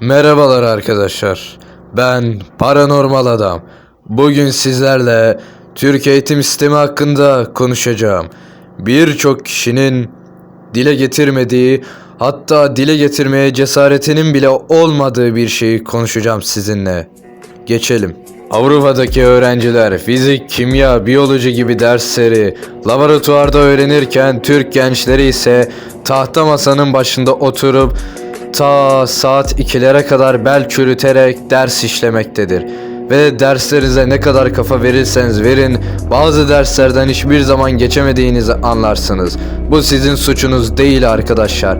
Merhabalar arkadaşlar. Ben Paranormal Adam. Bugün sizlerle Türk eğitim sistemi hakkında konuşacağım. Birçok kişinin dile getirmediği, hatta dile getirmeye cesaretinin bile olmadığı bir şeyi konuşacağım sizinle. Geçelim. Avrupa'daki öğrenciler fizik, kimya, biyoloji gibi dersleri laboratuvarda öğrenirken Türk gençleri ise tahta masanın başında oturup ta saat 2'lere kadar bel çürüterek ders işlemektedir. Ve derslerinize ne kadar kafa verirseniz verin, bazı derslerden hiçbir zaman geçemediğinizi anlarsınız. Bu sizin suçunuz değil arkadaşlar.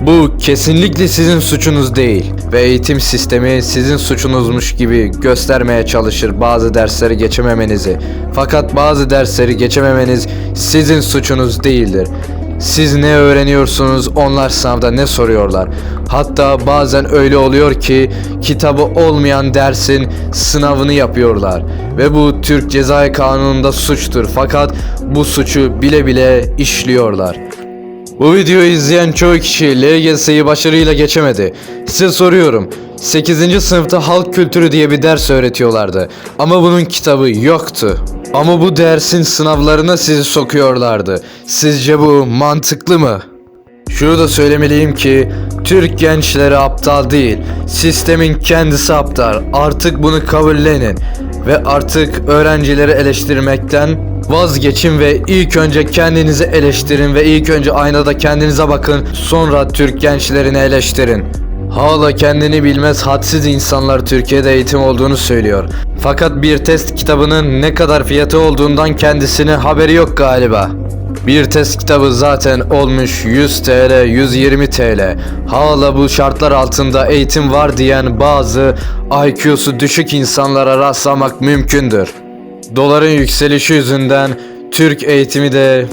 Bu kesinlikle sizin suçunuz değil ve eğitim sistemi sizin suçunuzmuş gibi göstermeye çalışır bazı dersleri geçememenizi. Fakat bazı dersleri geçememeniz sizin suçunuz değildir. Siz ne öğreniyorsunuz onlar sınavda ne soruyorlar. Hatta bazen öyle oluyor ki kitabı olmayan dersin sınavını yapıyorlar. Ve bu Türk Ceza Kanunu'nda suçtur fakat bu suçu bile bile işliyorlar. Bu videoyu izleyen çoğu kişi LGS'yi başarıyla geçemedi. Size soruyorum. 8. sınıfta halk kültürü diye bir ders öğretiyorlardı. Ama bunun kitabı yoktu. Ama bu dersin sınavlarına sizi sokuyorlardı. Sizce bu mantıklı mı? Şunu da söylemeliyim ki Türk gençleri aptal değil. Sistemin kendisi aptal. Artık bunu kabullenin ve artık öğrencileri eleştirmekten vazgeçin ve ilk önce kendinizi eleştirin ve ilk önce aynada kendinize bakın. Sonra Türk gençlerini eleştirin. Hala kendini bilmez hadsiz insanlar Türkiye'de eğitim olduğunu söylüyor. Fakat bir test kitabının ne kadar fiyatı olduğundan kendisine haberi yok galiba. Bir test kitabı zaten olmuş 100 TL, 120 TL. Hala bu şartlar altında eğitim var diyen bazı IQ'su düşük insanlara rastlamak mümkündür. Doların yükselişi yüzünden Türk eğitimi de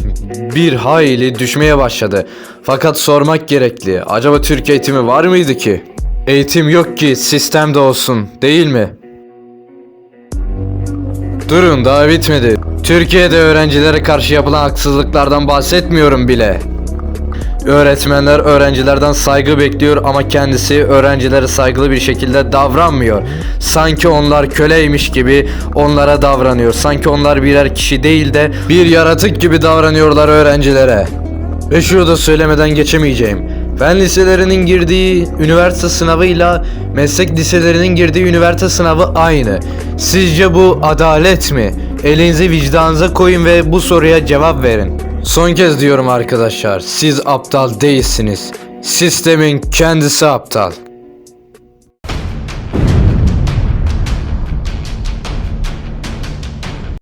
bir hayli düşmeye başladı. Fakat sormak gerekli. Acaba Türk eğitimi var mıydı ki? Eğitim yok ki sistem de olsun, değil mi? Durun daha bitmedi. Türkiye'de öğrencilere karşı yapılan haksızlıklardan bahsetmiyorum bile. Öğretmenler öğrencilerden saygı bekliyor ama kendisi öğrencilere saygılı bir şekilde davranmıyor. Sanki onlar köleymiş gibi onlara davranıyor. Sanki onlar birer kişi değil de bir yaratık gibi davranıyorlar öğrencilere. Ve şunu da söylemeden geçemeyeceğim. Fen liselerinin girdiği üniversite sınavıyla meslek liselerinin girdiği üniversite sınavı aynı. Sizce bu adalet mi? Elinizi vicdanınıza koyun ve bu soruya cevap verin. Son kez diyorum arkadaşlar, siz aptal değilsiniz. Sistemin kendisi aptal.